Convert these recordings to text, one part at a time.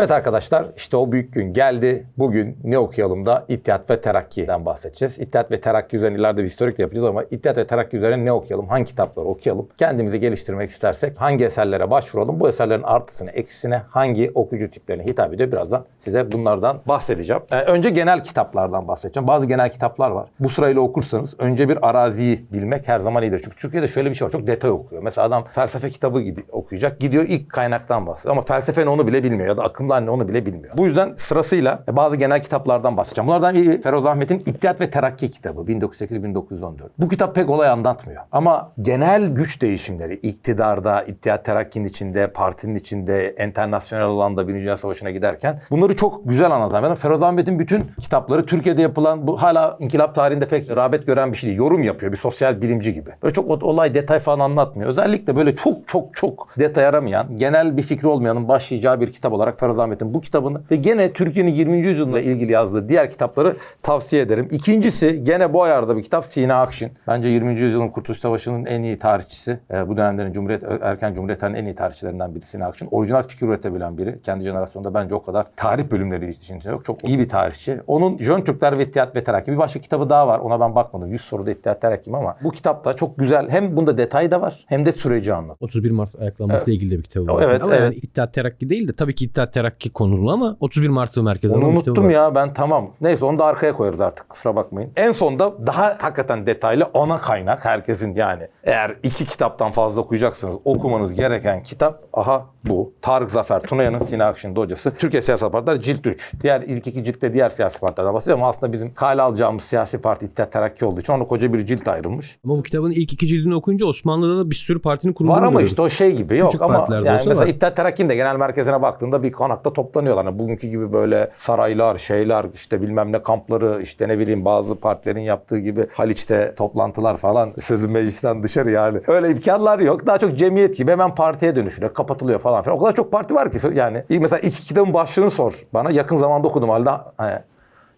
Evet arkadaşlar işte o büyük gün geldi. Bugün ne okuyalım da İttihat ve Terakki'den bahsedeceğiz. İttihat ve Terakki üzerine ileride bir historik de yapacağız ama İttihat ve Terakki üzerine ne okuyalım? Hangi kitapları okuyalım? Kendimizi geliştirmek istersek hangi eserlere başvuralım? Bu eserlerin artısını, eksisine hangi okuyucu tiplerine hitap ediyor? Birazdan size bunlardan bahsedeceğim. Ee, önce genel kitaplardan bahsedeceğim. Bazı genel kitaplar var. Bu sırayla okursanız önce bir araziyi bilmek her zaman iyidir. Çünkü Türkiye'de şöyle bir şey var. Çok detay okuyor. Mesela adam felsefe kitabı okuyacak. Gidiyor ilk kaynaktan bahsediyor. Ama felsefe ne onu bile bilmiyor. Ya da akımlar ne onu bile bilmiyor. Bu yüzden sırasıyla bazı genel kitaplardan bahsedeceğim. Bunlardan biri Feroz Ahmet'in İttihat ve Terakki kitabı 1908-1914. Bu kitap pek olay anlatmıyor. Ama genel güç değişimleri iktidarda, İttihat Terakki'nin içinde, partinin içinde, enternasyonel alanda Birinci Dünya Savaşı'na giderken bunları çok güzel anlatan. Yani Feroz Ahmet'in bütün kitapları Türkiye'de yapılan bu hala inkılap tarihinde pek rağbet gören bir şey değil. Yorum yapıyor bir sosyal bilimci gibi. Böyle çok olay detay falan anlatmıyor. Özellikle böyle çok çok çok detay aramayan, genel bir fikri olmayanın başlayacağı bir kitap olarak Feroz Ahmet'in bu kitabını ve gene Türkiye'nin 20. yüzyılıyla ilgili yazdığı diğer kitapları tavsiye ederim. İkincisi gene bu ayarda bir kitap Sina Akşin. Bence 20. yüzyılın Kurtuluş Savaşı'nın en iyi tarihçisi. Ee, bu dönemlerin Cumhuriyet, erken Cumhuriyetlerin en iyi tarihçilerinden biri Sina Akşin. Orijinal fikir üretebilen biri. Kendi jenerasyonunda bence o kadar tarih bölümleri için yok. Çok iyi bir tarihçi. Onun Jön Türkler ve İttihat ve Terakki. Bir başka kitabı daha var. Ona ben bakmadım. 100 soruda İttihat Terakki ama bu kitapta çok güzel. Hem bunda detay da var hem de süreci anlat. 31 Mart ayaklanmasıyla ilgili de bir kitabı var. Evet, ama evet. yani İttihat Terakki değil de tabii ki İttihat Terakki konulu ama 31 Mart'ı merkez Onu unuttum var. ya ben tamam. Neyse onu da arkaya koyarız artık kusura bakmayın. En sonda daha hakikaten detaylı ana kaynak herkesin yani. Eğer iki kitaptan fazla okuyacaksınız okumanız gereken kitap aha bu. Tarık Zafer Tunayan'ın Sina Akşin Hocası. Türkiye Siyasi Partiler cilt 3. Diğer ilk iki ciltte diğer siyasi partilerden bahsediyor ama aslında bizim kale alacağımız siyasi parti İttihat Terakki olduğu için ona koca bir cilt ayrılmış. Ama bu kitabın ilk iki cildini okuyunca Osmanlı'da da bir sürü partinin kurulduğunu Var ama görüyoruz. işte o şey gibi yok Küçük ama yani mesela var. İttihat Terakki'nin de genel merkezine baktığında bir konakta toplanıyorlar. Hani bugünkü gibi böyle saraylar, şeyler, işte bilmem ne kampları, işte ne bileyim bazı partilerin yaptığı gibi Haliç'te toplantılar falan sözün meclisten dışarı yani. Öyle imkanlar yok. Daha çok cemiyet gibi hemen partiye dönüşüyor, kapatılıyor falan filan. O kadar çok parti var ki yani. Mesela iki kitabın başlığını sor bana. Yakın zamanda okudum halde. Hani,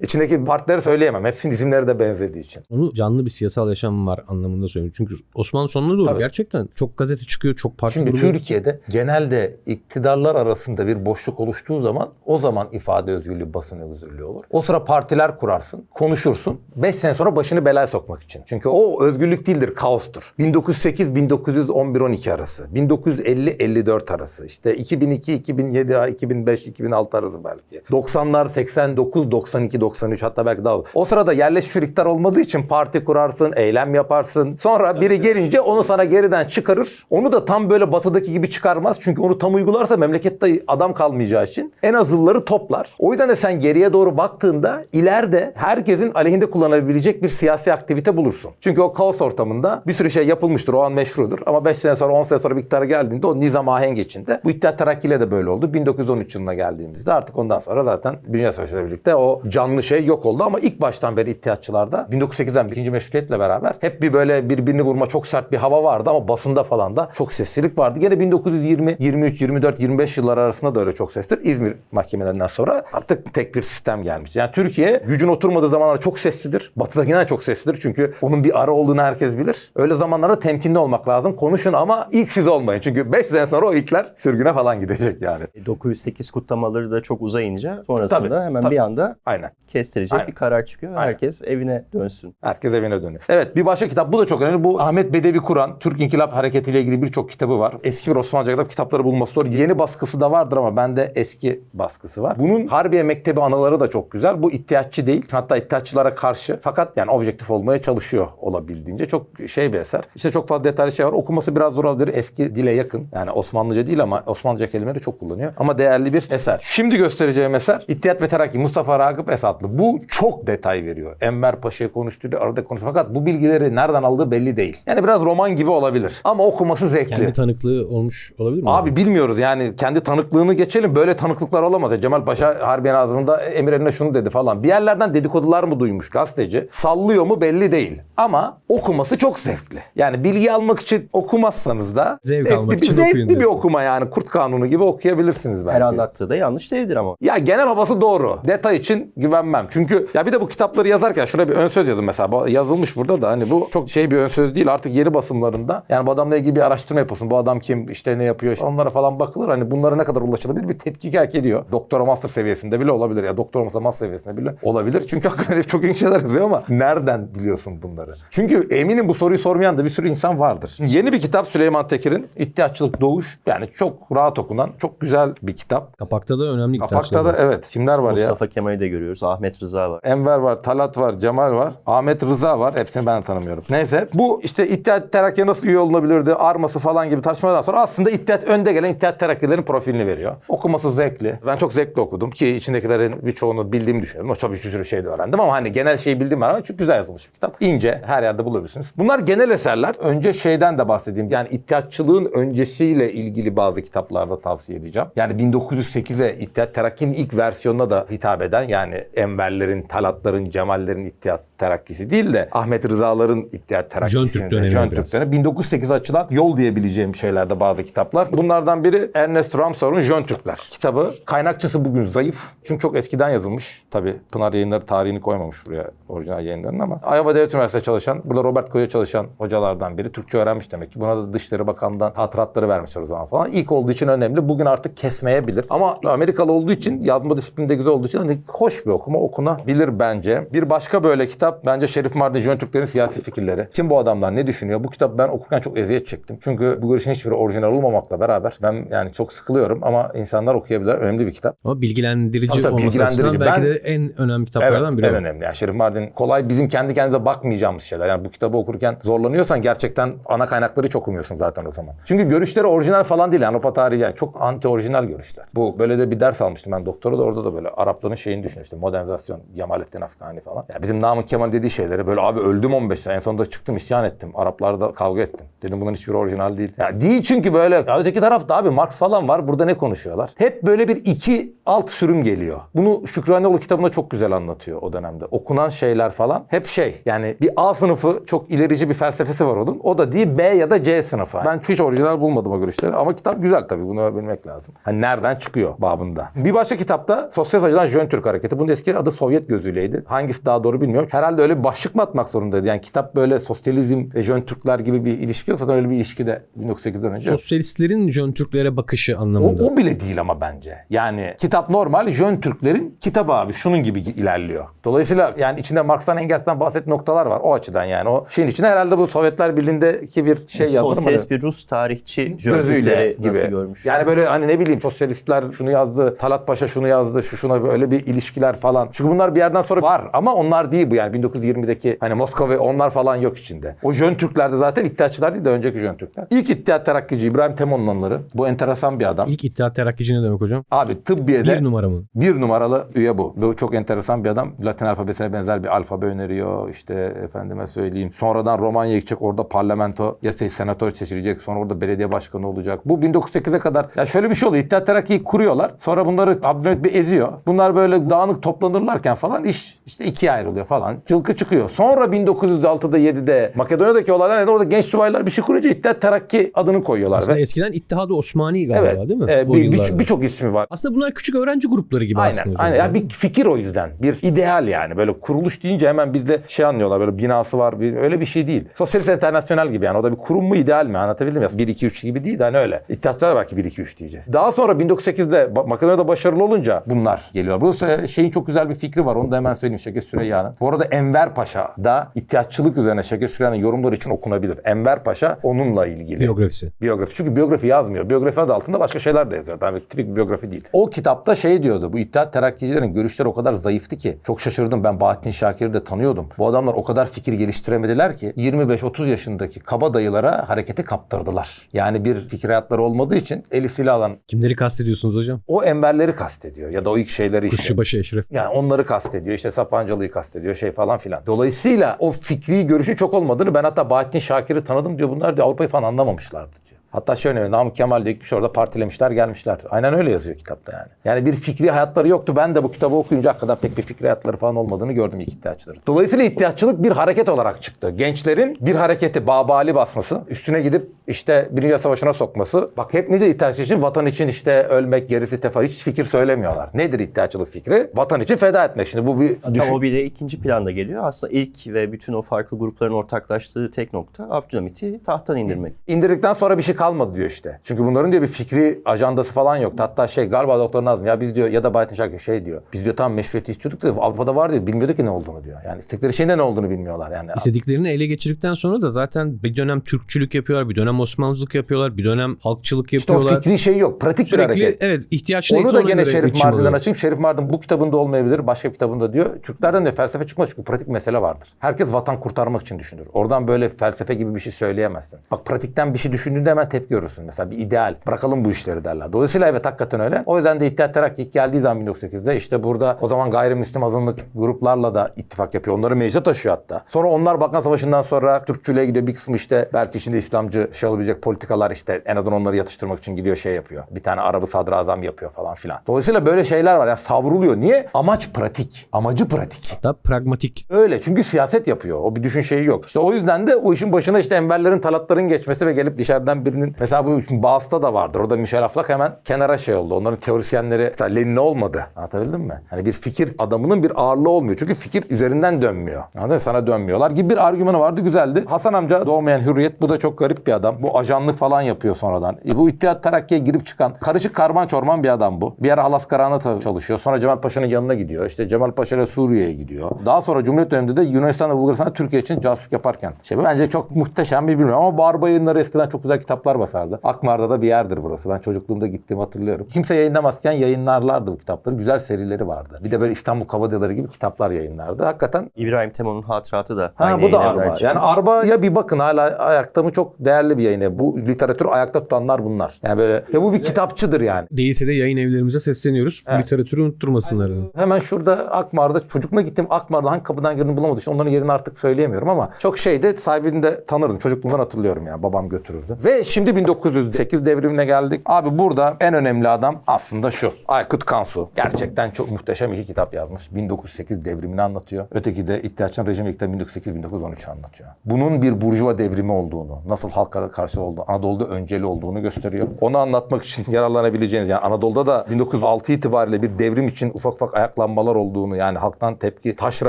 içindeki partileri söyleyemem. Hepsinin isimleri de benzediği için. Onu canlı bir siyasal yaşam var anlamında söylüyorum. Çünkü Osmanlı sonuna doğru Tabii. gerçekten çok gazete çıkıyor, çok parti Şimdi kuruluyor. Türkiye'de genelde iktidarlar arasında bir boşluk oluştuğu zaman o zaman ifade özgürlüğü, basın özgürlüğü olur. O sıra partiler kurarsın, konuşursun. 5 sene sonra başını belaya sokmak için. Çünkü o özgürlük değildir, kaostur. 1908-1911-12 arası, 1950-54 arası, işte 2002-2007, 2005-2006 arası belki. 90'lar 89, 92, 93 hatta belki daha. O sırada yerleşmiş iktidar olmadığı için parti kurarsın, eylem yaparsın. Sonra biri gelince onu sana geriden çıkarır. Onu da tam böyle batıdaki gibi çıkarmaz. Çünkü onu tam uygularsa memlekette adam kalmayacağı için en azılları toplar. O yüzden de sen geriye doğru baktığında ileride herkesin aleyhinde kullanabilecek bir siyasi aktivite bulursun. Çünkü o kaos ortamında bir sürü şey yapılmıştır. O an meşrudur. Ama 5 sene sonra 10 sene sonra bir iktidara geldiğinde o nizam ahenk içinde. Bu İttihat Terakki ile de böyle oldu. 1913 yılına geldiğimizde artık ondan sonra zaten Dünya Savaşı ile birlikte o canlı şey yok oldu. Ama ilk baştan beri İttihatçılarda 1908'den ikinci meşrutiyetle beraber hep bir böyle birbirini vurma çok sert bir hava vardı ama basında falan da çok seslilik vardı. Gene 1920, 23, 24, 25 yıllar arasında da öyle çok sestir. İzmir mahkemelerinden sonra artık tek bir sistem gelmiş. Yani Türkiye gücün oturmadığı zamanlar çok seslidir. Batı'dakinden çok seslidir. Çünkü onun bir ara olduğunu herkes bilir. Öyle zamanlarda temkinli olmak lazım. Konuşun ama ilk siz olmayın. Çünkü 5 sene sonra o ilkler sürgüne falan gidecek yani. 908 kutlamaları da çok uzayınca sonrasında Tabii, hemen tabii. bir anda Aynen. Kestirecek Aynen. bir karar çıkıyor. ve Aynen. Herkes evine dönsün. Herkes evine dönüyor. Evet bir başka kitap bu da çok önemli. Bu Ahmet Bedevi Kur'an Türk İnkılap Hareketi ile ilgili birçok kitabı var. Eski bir Osmanlıca kitap kitapları bulması zor. Yeni baskısı da vardır ama bende eski baskısı var. Bunun Harbiye Mektebi anaları da çok güzel. Bu iddiatçı değil. Hatta iddiatçılara karşı fakat yani objektif olmaya çalışıyor olabildiğince. Çok şey bir eser. İşte çok fazla detaylı şey var. Okuması biraz zor olabilir. Eski dile yakın. Yani Osmanlıca değil ama Osmanlıca kelimeleri çok kullanıyor. Ama değerli bir eser. Şimdi göstereceğim eser İttihat ve Terakki Mustafa Ragıp Esatlı. Bu çok detay veriyor. Enver Paşa'yı konuşturuyor, arada konuşuyor. Fakat bu bilgileri nereden aldığı belli değil. Yani biraz roman gibi olabilir. Ama okuması zevkli. Kendi tanıklığı olmuş olabilir mi? Abi bilmiyoruz yani kendi tanıklığını geçelim böyle tanıklıklar olamaz. Ya Cemal Paşa Harbiye ağzında emir eline şunu dedi falan. Bir yerlerden dedikodular mı duymuş gazeteci? Sallıyor mu belli değil. Ama okuması çok zevkli. Yani bilgi almak için okumazsanız da Zevk zevkli almak bir, için okuyun zevkli bir diyorsun. okuma yani. Kurt Kanunu gibi okuyabilirsiniz belki. Her anlattığı da yanlış değildir ama. Ya genel havası doğru. Detay için güvenmek güvenmem. Çünkü ya bir de bu kitapları yazarken şuraya bir ön söz yazın mesela. Bu Yazılmış burada da hani bu çok şey bir ön söz değil artık yeni basımlarında. Yani bu adamla ilgili bir araştırma yapılsın. Bu adam kim işte ne yapıyor onlara falan bakılır. Hani bunlara ne kadar ulaşılabilir bir tetkik hak ediyor. Doktora master seviyesinde bile olabilir ya doktora master master seviyesinde bile olabilir. Çünkü hakikaten herif çok iyi şeyler yazıyor ama nereden biliyorsun bunları? Çünkü eminim bu soruyu sormayan da bir sürü insan vardır. Yeni bir kitap Süleyman Tekir'in İttihatçılık Doğuş. Yani çok rahat okunan, çok güzel bir kitap. Kapakta da önemli Kapakta da evet. Kimler var ya? Mustafa Kemal'i de görüyoruz. Ahmet Rıza var. Enver var, Talat var, Cemal var, Ahmet Rıza var. Hepsini ben tanımıyorum. Neyse bu işte İttihat Terakki'ye nasıl üye olunabilirdi, arması falan gibi tartışmalardan sonra aslında İttihat önde gelen İttihat Terakkilerin profilini veriyor. Okuması zevkli. Ben çok zevkli okudum ki içindekilerin birçoğunu bildiğimi düşünüyorum. O tabii bir sürü şey de öğrendim ama hani genel şeyi bildiğim var ama çok güzel yazılmış bir kitap. İnce, her yerde bulabilirsiniz. Bunlar genel eserler. Önce şeyden de bahsedeyim. Yani İttihatçılığın öncesiyle ilgili bazı kitaplarda tavsiye edeceğim. Yani 1908'e İttihat Terakki'nin ilk versiyonuna da hitap eden yani Enverlerin, Talatların, Cemallerin İttihat Terakkisi değil de Ahmet Rızaların İttihat Terakkisi'nin Jön Türk dönemi Jön biraz. Türk dönemi. 1908'e açılan yol diyebileceğim şeylerde bazı kitaplar. Bunlardan biri Ernest Ramsau'nun Jön Türkler kitabı. Kaynakçası bugün zayıf. Çünkü çok eskiden yazılmış. Tabii Pınar Yayınları tarihini koymamış buraya orijinal yayınlarının ama Iowa Devlet Üniversitesi'nde çalışan, burada Robert Koy'a çalışan hocalardan biri. Türkçe öğrenmiş demek ki. Buna da Dışişleri Bakanlığı'ndan hatıratları vermişler o zaman falan. İlk olduğu için önemli. Bugün artık kesmeyebilir. Ama Amerikalı olduğu için yazma disiplini de güzel olduğu için hani hoş bir okuma okunabilir bence. Bir başka böyle kitap bence Şerif Mardin Türklerin siyasi fikirleri. Kim bu adamlar ne düşünüyor? Bu kitap ben okurken çok eziyet çektim. Çünkü bu görüşün hiçbiri orijinal olmamakla beraber ben yani çok sıkılıyorum ama insanlar okuyabilirler. Önemli bir kitap. Ama bilgilendirici Tabii tabii, olması bilgilendirici. belki Ben- de en önemli kitaplardan biri. en o. önemli. Yani Şerif Mardin kolay bizim kendi kendimize bakmayacağımız şeyler. Yani bu kitabı okurken zorlanıyorsan gerçekten ana kaynakları hiç okumuyorsun zaten o zaman. Çünkü görüşleri orijinal falan değil. Avrupa tarihi yani çok anti orijinal görüşler. Bu böyle de bir ders almıştım ben doktora da orada da böyle Arapların şeyini düşünmüştüm. Modernizasyon, Yamalettin Afgani falan. Ya bizim Namık Kemal dediği şeyleri böyle abi öldüm 15 sene. En sonunda çıktım isyan ettim. Araplarla kavga ettim. Dedim bunların hiçbiri orijinal değil. Ya değil çünkü böyle ya öteki tarafta abi Marx falan var. Burada ne konuşuyorlar? Hep böyle bir iki alt sürüm geliyor. Bunu Şükranioğlu kitabında çok güzel anlatıyor o dönemde. Okunan şeyler falan hep şey yani bir A sınıfı çok ilerici bir felsefesi var onun. O da değil B ya da C sınıfı. Ben hiç orijinal bulmadım o görüşleri ama kitap güzel tabii bunu bilmek lazım. Hani nereden çıkıyor babında. Bir başka kitapta sosyal açıdan Jön Türk Hareketi. Bunun eski adı Sovyet gözüyleydi. Hangisi daha doğru bilmiyorum. Herhalde öyle bir başlık mı atmak zorundaydı? Yani kitap böyle sosyalizm ve Jön Türkler gibi bir ilişki yoksa zaten öyle bir ilişki de 1908'den önce yok. Sosyalistlerin Jön Türklere bakışı O, anlamında. o bile değil ama bence. Yani kitap normal Jön Türklerin kitabı abi şunun gibi ilerliyor. Dolayısıyla yani içinde Marx'tan Engels'ten bahsettiği noktalar var o açıdan yani. O şeyin içine herhalde bu Sovyetler Birliği'ndeki bir şey yazılır mı? Sosyalist bir Rus tarihçi gözüyle Türkleri gibi. nasıl görmüş? Yani böyle hani ne bileyim sosyalistler şunu yazdı, Talat Paşa şunu yazdı, şu şuna böyle bir ilişkiler falan. Çünkü bunlar bir yerden sonra var ama onlar değil bu yani 1920'deki hani Moskova onlar falan yok içinde. O Jön Türklerde zaten İttihatçılar değil de önceki Jön Türkler. İlk İttihat Terakkici İbrahim Temonluları. Bu enteresan bir adam. İlk İttihat Terakkici ne demek hocam? Abi tıbbiyede Bir numara mı? bir numaralı üye bu. Bu çok enteresan bir adam. Latin alfabesine benzer bir alfabe öneriyor. İşte efendime söyleyeyim. Sonradan Romanya'ya gidecek. Orada parlamento ya se- senatör seçilecek. Sonra orada belediye başkanı olacak. Bu 1908'e kadar ya şöyle bir şey oluyor. İttihat Terakki'yi kuruyorlar. Sonra bunları Abdülhamit bir eziyor. Bunlar böyle dağınık toplanırlarken falan iş işte ikiye ayrılıyor falan. Cılkı çıkıyor. Sonra 1906'da 7'de Makedonya'daki olaylar neden orada genç subaylar bir şey kurunca İttihat Terakki adını koyuyorlar. Aslında ve, eskiden İttihat-ı Osmani galiba evet. değil mi? e, O bir- bir-. Birçok ismi var. Aslında bunlar küçük öğrenci grupları gibi Aynen, aslında. aynen. Ya bir fikir o yüzden. Bir ideal yani. Böyle kuruluş deyince hemen bizde şey anlıyorlar. Böyle binası var. Bir, öyle bir şey değil. Sosyalist internasyonel gibi yani. O da bir kurum mu ideal mi? Anlatabildim ya. 1 2 3 gibi değil de hani öyle. İttihatçılar belki 1 2 3 diyeceğiz. Daha sonra 1908'de Ba- Makedonya'da başarılı olunca bunlar geliyor. Bu şeyin çok güzel bir fikri var. Onu da hemen söyleyeyim Şevket Süreyya'nın. Bu arada Enver Paşa da ittihatçılık üzerine Şevket Süreyya'nın yorumları için okunabilir. Enver Paşa onunla ilgili. Biyografisi. Biyografi. Çünkü biyografi yazmıyor. Biyografi adı altında başka şeyler de yazıyor. Tabii tipik bir biyografi değil. O kitapta şey diyordu. Bu İttihat Terakkicilerin görüşleri o kadar zayıftı ki. Çok şaşırdım. Ben Bahattin Şakir'i de tanıyordum. Bu adamlar o kadar fikir geliştiremediler ki 25-30 yaşındaki kaba dayılara hareketi kaptırdılar. Yani bir fikir hayatları olmadığı için eli silah alan Kimleri kastediyorsunuz hocam? o enverleri kastediyor. Ya da o ilk şeyleri işte. Kuşçubaşı Eşref. Yani onları kastediyor. işte Sapancalı'yı kastediyor şey falan filan. Dolayısıyla o fikri görüşü çok olmadığını ben hatta Bahattin Şakir'i tanıdım diyor. Bunlar diyor Avrupa'yı falan anlamamışlardı diyor. Hatta şöyle. Namık Kemal diye gitmiş orada partilemişler gelmişler. Aynen öyle yazıyor kitapta yani. Yani bir fikri hayatları yoktu. Ben de bu kitabı okuyunca hakikaten pek bir fikri hayatları falan olmadığını gördüm ilk ihtiyaçları. Dolayısıyla ihtiyaççılık bir hareket olarak çıktı. Gençlerin bir hareketi babali basması, üstüne gidip işte Birinci Dünya Savaşı'na sokması. Bak hep nedir ihtiyaç için? Vatan için işte ölmek, gerisi tefa. Hiç fikir söylemiyorlar. Nedir ihtiyaççılık fikri? Vatan için feda etmek. Şimdi bu bir düşün- o bir de ikinci planda geliyor. Aslında ilk ve bütün o farklı grupların ortaklaştığı tek nokta Abdülhamit'i tahttan indirmek. indirdikten sonra bir şey kalmadı diyor işte. Çünkü bunların diyor bir fikri ajandası falan yok. Hatta şey galiba doktor Nazım ya biz diyor ya da Bahattin Şarkı şey diyor. Biz diyor tam meşruiyeti istiyorduk da Avrupa'da var diyor. Bilmiyorduk ki ne olduğunu diyor. Yani istekleri şeyin de ne olduğunu bilmiyorlar yani. İstediklerini ele geçirdikten sonra da zaten bir dönem Türkçülük yapıyorlar, bir dönem Osmanlıcılık yapıyorlar, bir dönem halkçılık İşte o yapıyorlar. fikri şey yok. Pratik bir Sürekli hareket. evet ihtiyaç neyse Onu da gene Şerif Mardin'den açayım. Şerif Mardin bu kitabında olmayabilir. Başka bir kitabında diyor. Türklerden de felsefe çıkmaz çünkü pratik mesele vardır. Herkes vatan kurtarmak için düşünür. Oradan böyle felsefe gibi bir şey söyleyemezsin. Bak pratikten bir şey düşündüğünde hemen tepki görürsün. Mesela bir ideal. Bırakalım bu işleri derler. Dolayısıyla evet hakikaten öyle. O yüzden de İttihat Terakki ilk geldiği zaman 1908'de işte burada o zaman gayrimüslim azınlık gruplarla da ittifak yapıyor. Onları meclise taşıyor hatta. Sonra onlar Balkan Savaşı'ndan sonra Türkçülüğe gidiyor. Bir kısmı işte belki içinde İslamcı şey olabilecek politikalar işte en azından onları yatıştırmak için gidiyor şey yapıyor. Bir tane Arabı sadrazam yapıyor falan filan. Dolayısıyla böyle şeyler var. Yani savruluyor. Niye? Amaç pratik. Amacı pratik. Hatta pragmatik. Öyle çünkü siyaset yapıyor. O bir düşün şeyi yok. İşte o yüzden de o işin başına işte Enverlerin, Talatların geçmesi ve gelip dışarıdan birinin mesela bu Bağız'da da vardır. Orada Michel Aflak hemen kenara şey oldu. Onların teorisyenleri mesela Lenin olmadı. Anlatabildim mi? Hani bir fikir adamının bir ağırlığı olmuyor. Çünkü fikir üzerinden dönmüyor. Anladın mı? Sana dönmüyorlar gibi bir argümanı vardı. Güzeldi. Hasan amca doğmayan hürriyet. Bu da çok garip bir adam. Bu ajanlık falan yapıyor sonradan. E, bu İttihat Terakki'ye girip çıkan karışık karman çorman bir adam bu. Bir ara Halas Karahan'da çalışıyor. Sonra Cemal Paşa'nın yanına gidiyor. İşte Cemal Paşa ile Suriye'ye gidiyor. Daha sonra Cumhuriyet döneminde de Yunanistan'da Bulgaristan'da Türkiye için casusluk yaparken. Şey bence çok muhteşem bir bilmiyorum ama Barba yayınları eskiden çok güzel kitaplar basardı. Akmar'da da bir yerdir burası. Ben çocukluğumda gittim hatırlıyorum. Kimse yayınlamazken yayınlarlardı bu kitapları. Güzel serileri vardı. Bir de böyle İstanbul Kabadyaları gibi kitaplar yayınlardı. Hakikaten İbrahim Temo'nun hatıratı da Ha aynı bu da yayın Arba. çıkıyor. Yani Arba'ya bir bakın hala ayakta mı çok değerli bir yayını. Bu literatür ayakta tutanlar bunlar. Yani böyle ve bu bir kitapçıdır yani. Değilse de yayın evlerimize sesleniyoruz. Bu Evet. literatürü unutturmasınlar. Hemen şurada Akmar'da çocukluğuma gittim. Akmar'da hangi kapıdan girdiğini bulamadım. Şimdi onların yerini artık söyleyemiyorum ama çok şeyde sahibini de tanırdım. Çocukluğumdan hatırlıyorum yani. Babam götürürdü. Ve şimdi 1908 devrimine geldik. Abi burada en önemli adam aslında şu. Aykut Kansu. Gerçekten çok muhteşem iki kitap yazmış. 1908 devrimini anlatıyor. Öteki de İttihatçıların rejimi kitabı 1908-1913 anlatıyor. Bunun bir burjuva devrimi olduğunu, nasıl halklara karşı olduğu, Anadolu'da önceli olduğunu gösteriyor. Onu anlatmak için yararlanabileceğiniz yani Anadolu'da da 1906 itibariyle bir devrim için ufak ufak ayaklanmalar olduğunu yani halktan tepki taşra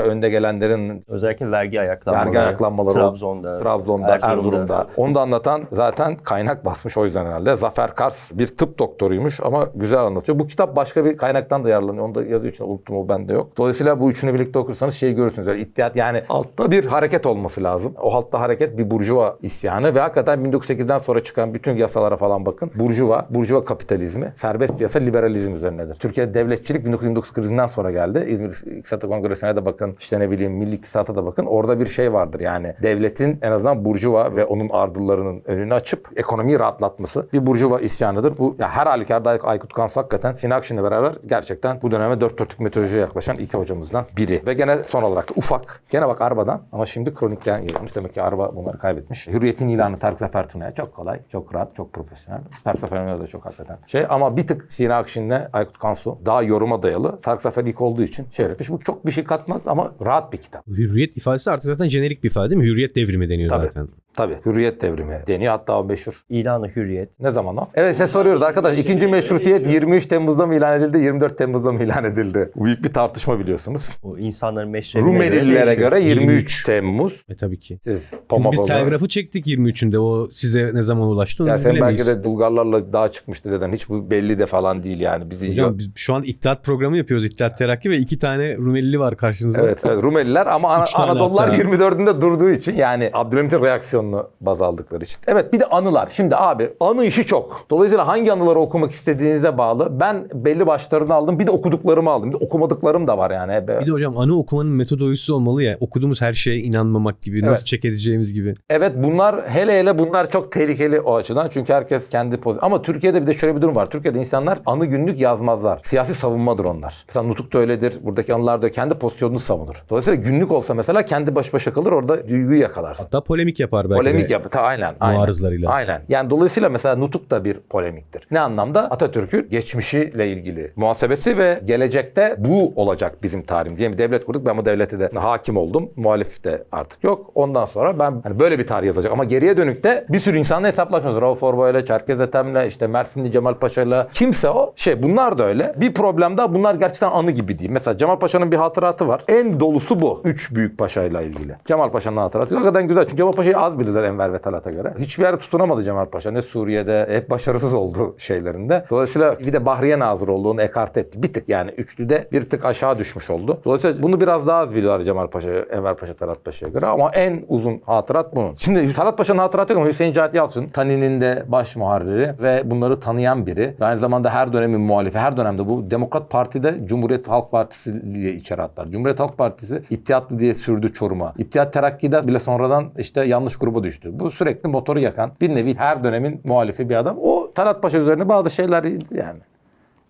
önde gelenlerin Özellikle vergi ayaklanmaları. Vergi ayaklanmaları Trabzon'da, Trabzon'da, Erzurum'da. Onu da anlatan zaten kaynak basmış o yüzden herhalde. Zafer Kars bir tıp doktoruymuş ama güzel anlatıyor. Bu kitap başka bir kaynaktan da yararlanıyor. Onu da yazı için unuttum o bende yok. Dolayısıyla bu üçünü birlikte okursanız şeyi görürsünüz. Yani ittihad yani altta bir hareket olması lazım. O altta hareket bir burjuva isyanı ve hakikaten 1908'den sonra çıkan bütün yasalara falan bakın. Burjuva, burjuva kapitalizmi, serbest piyasa, liberalizm üzerinedir. Türkiye devletçilik 1929 krizinden sonra geldi. İzmir İktisat Kongresi'ne de bakın. işte ne bileyim Milli İktisat'a da bakın. Orada bir şey vardır yani. Devletin en azından burjuva ve onun ardıllarının önünü açıp ekonomiyi rahatlatması bir burjuva isyanıdır. Bu ya her halükarda Ay- Aykut Kansu hakikaten Sinan Akşin'le beraber gerçekten bu döneme dört dörtlük metodolojiye yaklaşan iki hocamızdan biri. Ve gene son olarak da ufak. Gene bak Arba'dan ama şimdi kronikten geliyormuş. Demek ki Arba bunları kaybetmiş. Hürriyet'in ilanı Tarık Zafer Tuna'ya çok kolay, çok rahat, çok profesyonel. Tarık Zafer Tuna'ya da çok hakikaten şey. Ama bir tık Sinan Akşin'le Aykut Kansu daha yoruma dayalı. Tarık Zafer ilk olduğu için şey yapmış. Bu çok bir şey katmaz ama rahat bir kitap. Hürriyet ifadesi artık zaten jenerik bir ifade değil mi? Hürriyet devrimi deniyor Tabii. zaten. Tabii. Hürriyet devrimi deniyor. Hatta o meşhur. İlanı hürriyet. Ne zaman o? Evet size soruyoruz arkadaş. İkinci meşrutiyet 23 Temmuz'da mı ilan edildi, 24 Temmuz'da mı ilan edildi? Büyük bir tartışma biliyorsunuz. O insanların meşrebine Rumelililere göre 23 23 Temmuz. E tabii ki. Siz Çünkü biz telgrafı çektik 23'ünde. O size ne zaman ulaştı onu Ya sen belki de Bulgarlarla daha çıkmıştı deden. Hiç bu belli de falan değil yani. Bizi Hocam biz şu an İttihat programı yapıyoruz. İttihat Terakki ve iki tane Rumelili var karşınızda. Evet, evet Rumeliler ama Ana- Üç tane Anadolular hatta. 24'ünde durduğu için yani Abdülhamit'in reaksiyonunu baz aldıkları için. Evet bir de anılar. Şimdi abi anı işi çok. Dolayısıyla hangi anıları okumak istediğinize bağlı. Ben belli başlarını aldım. Bir de okuduklarımı aldım. Bir de okumadıklarım da var yani. Bir de hocam anı okumanın metodolojisi olmalı ya. Okuduğumuz her şeye inanmamak gibi, nasıl Evet. check edeceğimiz gibi. Evet bunlar hele hele bunlar çok tehlikeli o açıdan. Çünkü herkes kendi pozisyon. Ama Türkiye'de bir de şöyle bir durum var. Türkiye'de insanlar anı günlük yazmazlar. Siyasi savunmadır onlar. Mesela Nutuk da öyledir. Buradaki anılar da kendi pozisyonunu savunur. Dolayısıyla günlük olsa mesela kendi baş başa kalır orada duyguyu yakalarsın. Hatta polemik yapar belki Polemik de yapı. Ta, aynen. aynen. muarızlarıyla. Aynen. Yani dolayısıyla mesela Nutuk da bir polemiktir. Ne anlamda? Atatürk'ün geçmişiyle ilgili muhasebesi ve gelecekte bu olacak bizim tarihimiz. Yani bir devlet kurduk. Ben bu devlete de hakim oldum. Muhalif de artık yok. Ondan sonra ben hani böyle bir tarih yazacak. Ama geriye dönük de bir sürü insanla hesaplaşmıyoruz. Rauf Orbay'la, Çerkez Ethem'le, işte Mersinli Cemal Paşa'yla. Kimse o. Şey bunlar da öyle. Bir problem daha bunlar gerçekten anı gibi değil. Mesela Cemal Paşa'nın bir hatıratı var. En dolusu bu. Üç büyük paşayla ilgili. Cemal Paşa'nın hatıratı. Hakikaten güzel. Çünkü Cemal Paşa'yı az bilirler Enver ve Talat'a göre. Hiçbir yerde tutunamadı Cemal Paşa. Ne Suriye'de hep başarısız oldu şeylerinde. Dolayısıyla bir de Bahriye Nazır oldu. Onu ekart etti. Bir tık yani üçlüde bir tık aşağı düşmüş oldu. Dolayısıyla bunu biraz daha az biliyorlar Cemal Paşa, Enver Paşa, Talat Paşa'ya göre. Ama en uzun hatırat bunun. Şimdi Talat Paşa'nın hatıratı yok ama Hüseyin Cahit Yalçın Tani'nin de baş muharriri ve bunları tanıyan biri. Ve aynı zamanda her dönemin muhalifi. Her dönemde bu Demokrat Parti'de Cumhuriyet Halk Partisi diye içeri atlar. Cumhuriyet Halk Partisi İttihatlı diye sürdü Çorum'a. İttihat Terakki'de bile sonradan işte yanlış gruba düştü. Bu sürekli motoru yakan bir nevi her dönemin muhalifi bir adam. O Talat Paşa üzerine bazı şeyler yani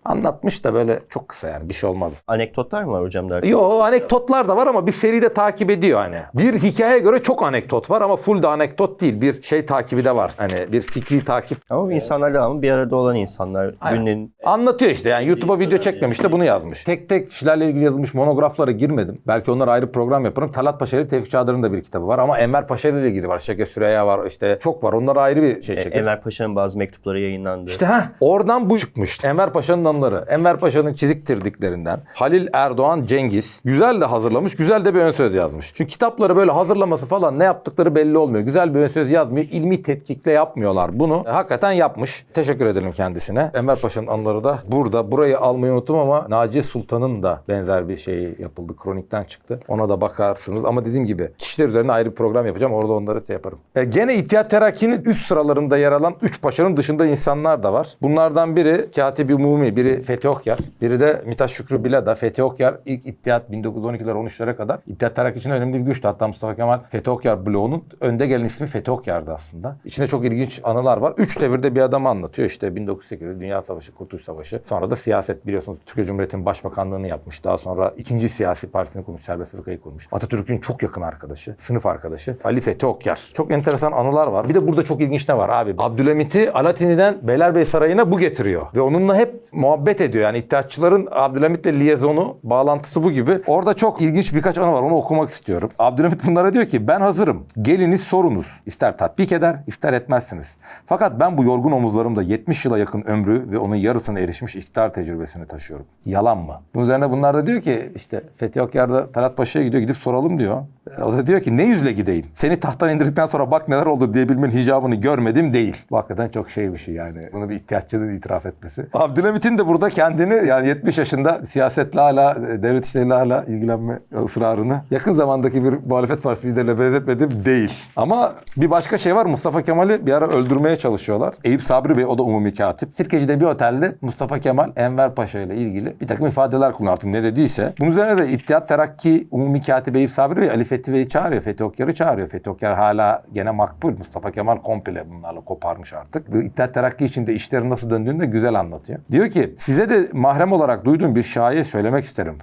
anlatmış da böyle çok kısa yani bir şey olmaz. Anekdotlar mı var hocam der? Yo anekdotlar da var ama bir seride takip ediyor hani. Bir hikayeye göre çok anekdot var ama full de anekdot değil. Bir şey takibi de var. Hani bir fikri takip. Ama bu insanlar devamlı bir arada olan insanlar. Aynen. Günün Anlatıyor işte yani YouTube'a video çekmemiş de bunu yazmış. Tek tek kişilerle ilgili yazılmış monograflara girmedim. Belki onlar ayrı program yaparım. Talat Paşa ile Tevfik Çağlar'ın da bir kitabı var ama Enver Paşa ile ilgili var. Şeke Süreyya var işte çok var. Onlar ayrı bir şey e, çekiyor. Enver Paşa'nın bazı mektupları yayınlandı. İşte ha oradan bu çıkmış. Enver Paşa'nın anıları. Enver Paşa'nın çiziktirdiklerinden. Halil Erdoğan Cengiz. Güzel de hazırlamış. Güzel de bir ön söz yazmış. Çünkü kitapları böyle hazırlaması falan ne yaptıkları belli olmuyor. Güzel bir ön söz yazmıyor. İlmi tetkikle yapmıyorlar bunu. E, hakikaten yapmış. Teşekkür edelim kendisine. Enver Paşa'nın anıları da burada. Burayı almayı unuttum ama Naciye Sultan'ın da benzer bir şey yapıldı. Kronikten çıktı. Ona da bakarsınız. Ama dediğim gibi kişiler üzerine ayrı bir program yapacağım. Orada onları şey yaparım. E, gene İttihat Terakki'nin üst sıralarında yer alan 3 paşanın dışında insanlar da var. Bunlardan biri Katip Umumi, biri Fethi Okyar, biri de Mithat Şükrü Bilada. Fethi Okyar ilk İttihat 1912'ler 13'lere kadar İttihat Terakki için önemli bir güçtü. Hatta Mustafa Kemal Fethi Okyar bloğunun önde gelen ismi Fethi Okyar'dı aslında. İçinde çok ilginç anılar var. Üç devirde bir adam anlatıyor. İşte 1908'de Dünya Savaşı, Kurtuluş Savaşı. Sonra da siyaset biliyorsunuz Türkiye Cumhuriyeti'nin başbakanlığını yapmış. Daha sonra ikinci siyasi partisini kurmuş. Serbest Fırkayı kurmuş. Atatürk'ün çok yakın arkadaşı, sınıf arkadaşı. Ali Fethi Okyar. Çok enteresan anılar var. Bir de burada çok ilginç ne var abi? Abdülhamit'i Alaaddin'den Beylerbeyi Sarayı'na bu getiriyor. Ve onunla hep muhabbet ediyor. Yani İttihatçıların Abdülhamit'le liyezonu, bağlantısı bu gibi. Orada çok ilginç birkaç anı var. Onu okumak istiyorum. Abdülhamit bunlara diyor ki ben hazırım. Geliniz sorunuz. İster tatbik eder, ister etmezsiniz. Fakat ben bu yorgun omuzlarımda 70 yıla yakın ömrü ve onun yarısına erişmiş iktidar tecrübesini taşıyorum. Yalan mı? Bunun üzerine bunlar da diyor ki işte Fethi Okyar'da Talat Paşa'ya gidiyor. Gidip soralım diyor. O da diyor ki ne yüzle gideyim? Seni tahttan indirdikten sonra bak neler oldu diyebilmenin hicabını görmedim değil. Bu hakikaten çok şey bir şey yani. Bunu bir ihtiyatçının itiraf etmesi. Abdülhamit'in de burada kendini yani 70 yaşında siyasetle hala, e, devlet işleriyle hala ilgilenme ısrarını yakın zamandaki bir muhalefet partisi liderine benzetmedim değil. Ama bir başka şey var. Mustafa Kemal'i bir ara öldürmeye çalışıyorlar. Eyüp Sabri Bey o da umumi katip. Sirkeci'de bir otelde Mustafa Kemal Enver Paşa ile ilgili bir takım ifadeler kullanıyor artık ne dediyse. Bunun üzerine de İttihat Terakki umumi katibi Eyüp Sabri Bey Ali Fethi çağırıyor. Fethi Okyar'ı çağırıyor. Fethi Okyar hala gene makbul. Mustafa Kemal komple bunlarla koparmış artık. Bu İttihat Terakki içinde işlerin nasıl döndüğünü de güzel anlatıyor. Diyor ki size de mahrem olarak duyduğum bir şaye söylemek isterim.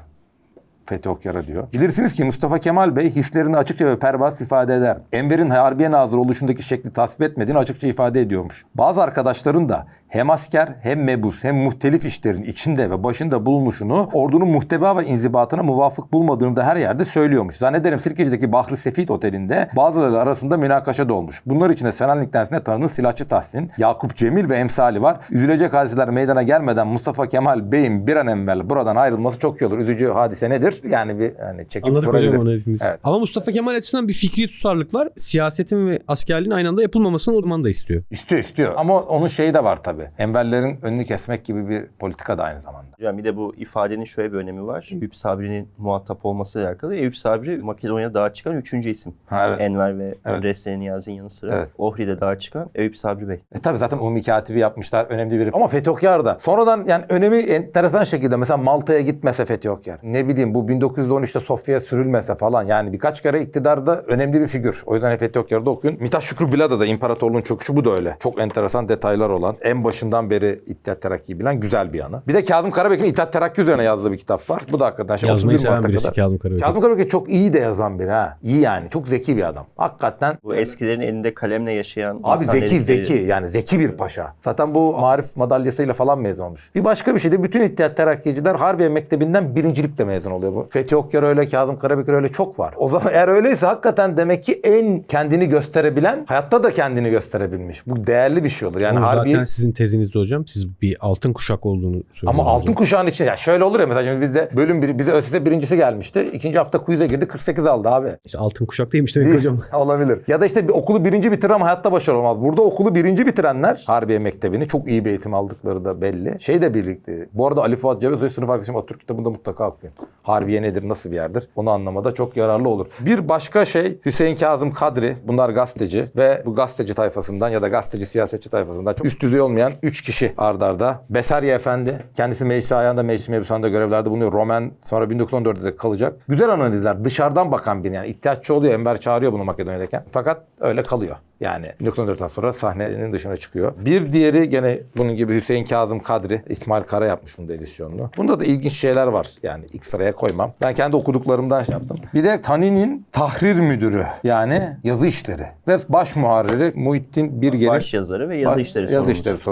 Fethi Okyar'a diyor. Bilirsiniz ki Mustafa Kemal Bey hislerini açıkça ve pervasız ifade eder. Enver'in Harbiye Nazırı oluşundaki şekli tasvip etmediğini açıkça ifade ediyormuş. Bazı arkadaşların da hem asker hem mebus hem muhtelif işlerin içinde ve başında bulunuşunu ordunun muhteva ve inzibatına muvafık bulmadığını da her yerde söylüyormuş. Zannederim Sirkeci'deki Bahri Sefit Otelinde bazıları arasında münakaşa da olmuş. Bunlar içinde Selanik Densi'ne tanınan Silahçı Tahsin, Yakup Cemil ve emsali var. Üzülecek hadiseler meydana gelmeden Mustafa Kemal Bey'in bir an evvel buradan ayrılması çok iyi olur. Üzücü hadise nedir? Yani bir hani çekip Anladık hocam onu hepimiz. Evet. Ama Mustafa Kemal açısından bir fikri tutarlık var. Siyasetin ve askerliğin aynı anda yapılmamasını o zaman da istiyor. İstiyor istiyor. Ama onun şeyi de var tabii. Enverlerin önünü kesmek gibi bir politika da aynı zamanda. Hocam bir de bu ifadenin şöyle bir önemi var. Eyüp Sabri'nin muhatap olmasıyla alakalı. Eyüp Sabri Makedonya'da dağa çıkan üçüncü isim. Ha, evet. Enver ve Evet. Reslen Niyazi'nin yanı sıra Evet. Ohri'de dağa çıkan Eyüp Sabri Bey. E tabi zaten umumi katibi yapmışlar. Önemli biri. Ama Fethi Okyar da. Sonradan yani önemi enteresan şekilde mesela Malta'ya gitmese Fethi Okyar. Ne bileyim bu 1913'te Sofya'ya sürülmese falan. Yani birkaç kere iktidarda önemli bir figür. O yüzden Fethi Okyar'ı da okuyun. Mithat Şükrü Bilada da imparatorluğun çöküşü bu da öyle. Çok enteresan detaylar olan. En başı başından beri İttihat Terakki'yi bilen güzel bir yanı. Bir de Kazım Karabek'in İttihat Terakki üzerine yazdığı bir kitap var. Bu da hakikaten şey Yazmayı 31 seven birisi kadar. Kazım Karabekir. Kazım Karabekir çok iyi de yazan biri ha. İyi yani. Çok zeki bir adam. Hakikaten Bu eskilerin elinde kalemle yaşayan Abi zeki zeki yani zeki bir paşa. Zaten bu marif madalyasıyla falan mezun olmuş. Bir başka bir şey de bütün İttihat Terakkiciler Harbiye Mektebi'nden birincilikle mezun oluyor bu. Fethi Okyar öyle, Kazım Karabekir öyle çok var. O zaman eğer öyleyse hakikaten demek ki en kendini gösterebilen hayatta da kendini gösterebilmiş. Bu değerli bir şey olur. Yani Ama Harbiye zaten sizin tezinizde hocam siz bir altın kuşak olduğunu söylüyorsunuz. ama altın kuşağın için ya şöyle olur ya mesela şimdi bizde bölüm bir, bize ÖSS birincisi gelmişti. İkinci hafta quiz'e girdi 48 aldı abi. İşte altın kuşak değilmiş demek hocam. Olabilir. Ya da işte bir okulu birinci bitirir ama hayatta başarılı olmaz. Burada okulu birinci bitirenler Harbiye Mektebi'ni çok iyi bir eğitim aldıkları da belli. Şey de birlikte. Bu arada Ali Fuat Cebesoy sınıf arkadaşım Atatürk kitabında mutlaka okuyun. Harbiye nedir, nasıl bir yerdir? Onu anlamada çok yararlı olur. Bir başka şey Hüseyin Kazım Kadri. Bunlar gazeteci ve bu gazeteci tayfasından ya da gazeteci siyasetçi tayfasından çok üst düzey olmayan 3 kişi ardarda. Besarye Efendi. Kendisi meclis ayağında meclis mebusunda görevlerde bulunuyor. Roman sonra 1914'de de kalacak. Güzel analizler. Dışarıdan bakan bir yani. ihtiyaççı oluyor. Enver çağırıyor bunu Makedonya'dayken. Fakat öyle kalıyor. Yani 1914'ten sonra sahnenin dışına çıkıyor. Bir diğeri gene bunun gibi Hüseyin Kazım Kadri. İsmail Kara yapmış bunda edisyonunu. Bunda da ilginç şeyler var. Yani ilk sıraya koymam. Ben kendi okuduklarımdan şey yaptım. Bir de Tani'nin tahrir müdürü. Yani yazı işleri. Ve baş muharriri Muhittin Birgen'in Baş yazarı ve yazı işleri yazı sorumlusu. işleri sorumlusu.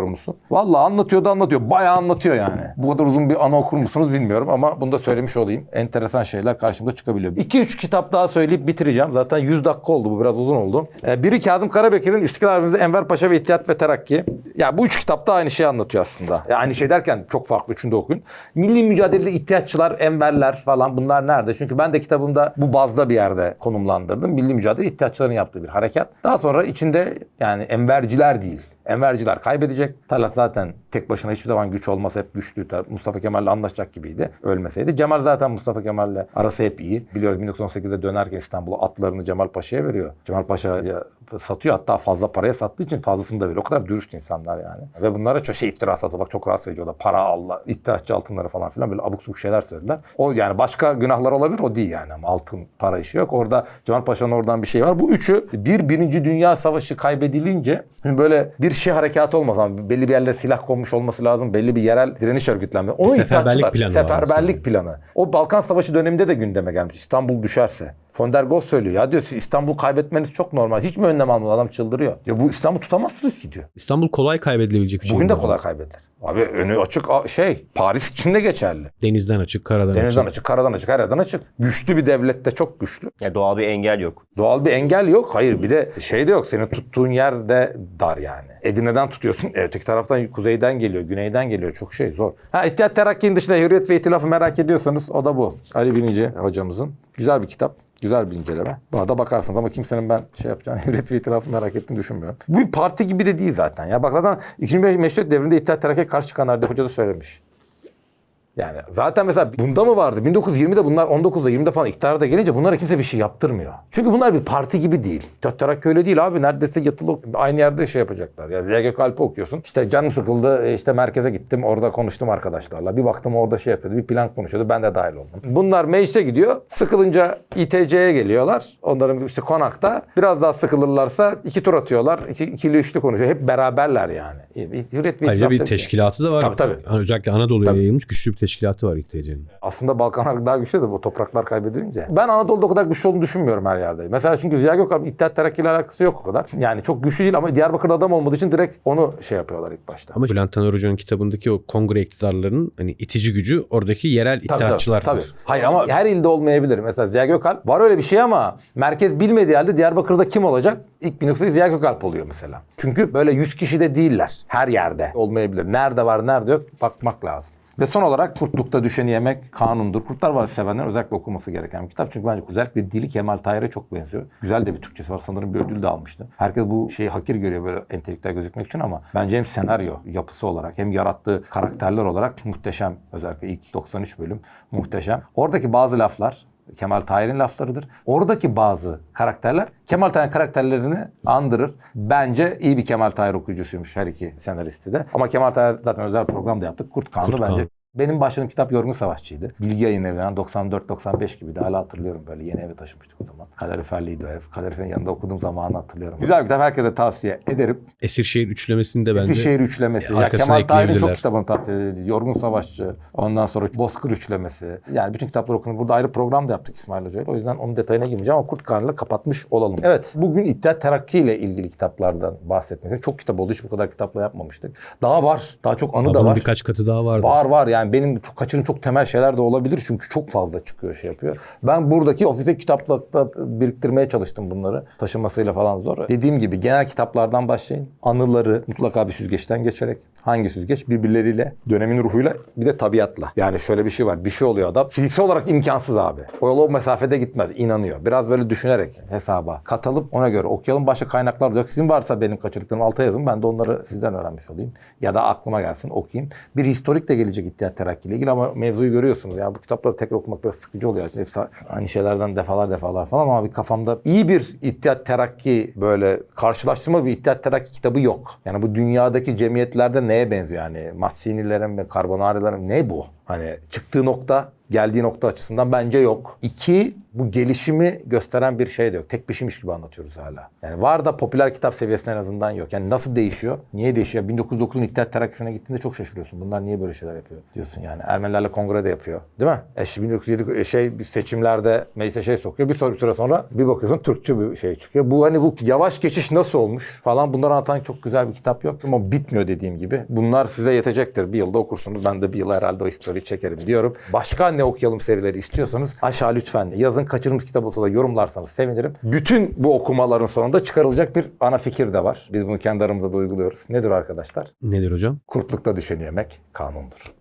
Vallahi anlatıyor da anlatıyor. Bayağı anlatıyor yani. Bu kadar uzun bir ana okur musunuz bilmiyorum ama bunu da söylemiş olayım. Enteresan şeyler karşımıza çıkabiliyor. 2-3 kitap daha söyleyip bitireceğim. Zaten 100 dakika oldu bu biraz uzun oldu. Ee, biri Kazım Karabekir'in İstiklal Harbimizde Enver Paşa ve İttihat ve Terakki. Ya bu üç kitap da aynı şeyi anlatıyor aslında. Ya aynı şey derken çok farklı üçünü de okuyun. Milli mücadelede ihtiyaççılar, enverler falan bunlar nerede? Çünkü ben de kitabımda bu bazda bir yerde konumlandırdım. Milli mücadele ihtiyaççıların yaptığı bir harekat. Daha sonra içinde yani enverciler değil. Enverciler kaybedecek. Talat zaten tek başına hiçbir zaman güç olmaz. Hep güçlü. Mustafa Kemal'le anlaşacak gibiydi. Ölmeseydi. Cemal zaten Mustafa Kemal'le arası hep iyi. Biliyoruz 1918'de dönerken İstanbul'a atlarını Cemal Paşa'ya veriyor. Cemal Paşa'ya satıyor. Hatta fazla paraya sattığı için fazlasını da veriyor. O kadar dürüst insanlar yani. Ve bunlara çok şey iftira satı bak çok rahatsız edici o da. Para Allah, iddiaççı altınları falan filan böyle abuk subuk şeyler söylediler. O yani başka günahlar olabilir o değil yani ama altın para işi yok. Orada Cemal Paşa'nın oradan bir şey var. Bu üçü bir birinci dünya savaşı kaybedilince böyle bir şey harekatı olmaz ama belli bir yerlere silah konmuş olması lazım. Belli bir yerel direniş örgütlenme. Onu seferberlik planı Seferberlik planı. O Balkan Savaşı döneminde de gündeme gelmiş. İstanbul düşerse. Von der Goltz söylüyor. Ya diyor siz İstanbul kaybetmeniz çok normal. Hiç mi önlem almalı? Adam çıldırıyor. Ya bu İstanbul tutamazsınız ki diyor. İstanbul kolay kaybedilebilecek bir şey. Bugün de kolay kaybedilir. Abi önü açık şey Paris için de geçerli. Denizden açık, karadan Denizden açık. açık, karadan açık, her yerden açık. Güçlü bir devlette çok güçlü. Ya doğal bir engel yok. Doğal bir engel yok. Hayır bir de şey de yok. Senin tuttuğun yer de dar yani. Edirne'den tutuyorsun. E, öteki taraftan kuzeyden geliyor, güneyden geliyor. Çok şey zor. Ha İttihat Terakki'nin dışında Hürriyet ve İtilaf'ı merak ediyorsanız o da bu. Ali Binici hocamızın. Güzel bir kitap. Güzel bir inceleme. Buna da bakarsınız ama kimsenin ben şey yapacağını, ve itilafı merak ettiğini düşünmüyorum. Bu bir parti gibi de değil zaten. Ya bak zaten 2. Meşrut devrinde İttihat Terakki'ye karşı çıkanlar diye hoca da söylemiş. Yani zaten mesela bunda mı vardı? 1920'de bunlar 19'da 20'de falan iktidara da gelince bunlara kimse bir şey yaptırmıyor. Çünkü bunlar bir parti gibi değil. İttihat Terakki öyle değil abi. Neredeyse yatılı aynı yerde şey yapacaklar. Ya Ziya Gökalp'i okuyorsun. İşte canım sıkıldı işte merkeze gittim orada konuştum arkadaşlarla. Bir baktım orada şey yapıyordu bir plan konuşuyordu ben de dahil oldum. Bunlar meclise gidiyor. Sıkılınca İTC'ye geliyorlar. Onların işte konakta biraz daha sıkılırlarsa iki tur atıyorlar. İki, ikili üçlü konuşuyor. Hep beraberler yani. Hürriyet ve Ayrıca bir şey. teşkilatı da var. Tabii, tabii. Yani Özellikle Anadolu'ya yayılmış güçlü bir teşkilatı var İTC'nin. Aslında Balkanlar daha güçlü de bu topraklar kaybedilince. Ben Anadolu'da o kadar güçlü olduğunu düşünmüyorum her yerde. Mesela çünkü Ziya Gökalp İttihat Terakki ile alakası yok o kadar. Yani çok güçlü değil ama Diyarbakır'da adam olmadığı için direkt onu şey yapıyorlar ilk başta. Ama Bülent Taner Hoca'nın kitabındaki o kongre iktidarlarının hani itici gücü oradaki yerel Tabii, tabii, iddiatçılardır. tabii. Hayır ama her ilde olmayabilir. Mesela Ziya Gökalp var öyle bir şey ama merkez bilmediği halde Diyarbakır'da kim olacak? İlk 1908 Ziya Gökalp oluyor mesela. Çünkü böyle 100 kişi de değiller. Her yerde olmayabilir. Nerede var nerede yok bakmak lazım. Ve son olarak Kurtlukta Düşeni Yemek Kanundur. Kurtlar Vadisi sevenlerin özellikle okuması gereken bir kitap. Çünkü bence özellikle dili Kemal Tahir'e çok benziyor. Güzel de bir Türkçesi var. Sanırım bir ödül de almıştı. Herkes bu şeyi hakir görüyor böyle entelektüel gözükmek için ama bence hem senaryo yapısı olarak hem yarattığı karakterler olarak muhteşem. Özellikle ilk 93 bölüm muhteşem. Oradaki bazı laflar Kemal Tahir'in laflarıdır. Oradaki bazı karakterler Kemal Tahir karakterlerini andırır. Bence iyi bir Kemal Tahir okuyucusuymuş her iki senaristi de. Ama Kemal Tahir zaten özel program da yaptık. Kurt Kanunu Kurt bence Kanunu. Benim başladığım kitap Yorgun Savaşçı'ydı. Bilgi yayın evinden 94-95 gibiydi. Hala hatırlıyorum böyle yeni eve taşımıştık o zaman. Kaloriferliydi o ev. Kaloriferin yanında okuduğum zamanı hatırlıyorum. Güzel bir kitap herkese tavsiye ederim. Esirşehir üçlemesini de bence Eskişehir üçlemesi. Ya arkasına Kemal Tahir'in çok kitabını tavsiye edildi. Yorgun Savaşçı. Ondan sonra Bozkır üçlemesi. Yani bütün kitaplar okunur. Burada ayrı program da yaptık İsmail Hoca ile. O yüzden onun detayına girmeyeceğim ama Kurt Karnı'yla kapatmış olalım. Evet. Bugün İttihat Terakki ile ilgili kitaplardan bahsetmek. Çok kitap oldu. Hiç bu kadar kitapla yapmamıştık. Daha var. Daha çok anı da bunun var. birkaç katı daha vardı. Var var yani benim çok kaçırdığım çok temel şeyler de olabilir çünkü çok fazla çıkıyor şey yapıyor. Ben buradaki ofiste kitaplıkta biriktirmeye çalıştım bunları. Taşınmasıyla falan zor. Dediğim gibi genel kitaplardan başlayın. Anıları mutlaka bir süzgeçten geçerek. Hangi süzgeç? Birbirleriyle, dönemin ruhuyla bir de tabiatla. Yani şöyle bir şey var. Bir şey oluyor adam. Fiziksel olarak imkansız abi. O yol o mesafede gitmez. inanıyor. Biraz böyle düşünerek hesaba katalım. Ona göre okuyalım. Başka kaynaklar olacak. Sizin varsa benim kaçırdıklarım alta yazın. Ben de onları sizden öğrenmiş olayım. Ya da aklıma gelsin okuyayım. Bir historik de gelecek İttihat Terakki ile ilgili ama mevzuyu görüyorsunuz. Yani bu kitapları tekrar okumak biraz sıkıcı oluyor. Yani hepsi aynı şeylerden defalar defalar falan ama bir kafamda iyi bir İttihat Terakki böyle karşılaştırma bir İttihat Terakki kitabı yok. Yani bu dünyadaki cemiyetlerde neye benziyor yani? Massinilerin ve Carbonari'lerin ne bu? Hani çıktığı nokta geldiği nokta açısından bence yok. İki, bu gelişimi gösteren bir şey de yok. Tek bir şeymiş gibi anlatıyoruz hala. Yani var da popüler kitap seviyesinde en azından yok. Yani nasıl değişiyor? Niye değişiyor? 1909'un İttihat Terakki'sine gittiğinde çok şaşırıyorsun. Bunlar niye böyle şeyler yapıyor diyorsun yani. Ermenilerle kongrede yapıyor. Değil mi? E şimdi 1907 şey bir seçimlerde meclise şey sokuyor. Bir, sonra- bir süre sonra bir bakıyorsun Türkçü bir şey çıkıyor. Bu hani bu yavaş geçiş nasıl olmuş falan bunları anlatan çok güzel bir kitap yok. Ama bitmiyor dediğim gibi. Bunlar size yetecektir. Bir yılda okursunuz. Ben de bir yıl herhalde o historiyi çekerim diyorum. Başka ne okuyalım serileri istiyorsanız aşağı lütfen yazın kaçırılmış kitap olsa da yorumlarsanız sevinirim. Bütün bu okumaların sonunda çıkarılacak bir ana fikir de var. Biz bunu kendi aramızda da uyguluyoruz. Nedir arkadaşlar? Nedir hocam? Kurtlukta düşeni yemek kanundur.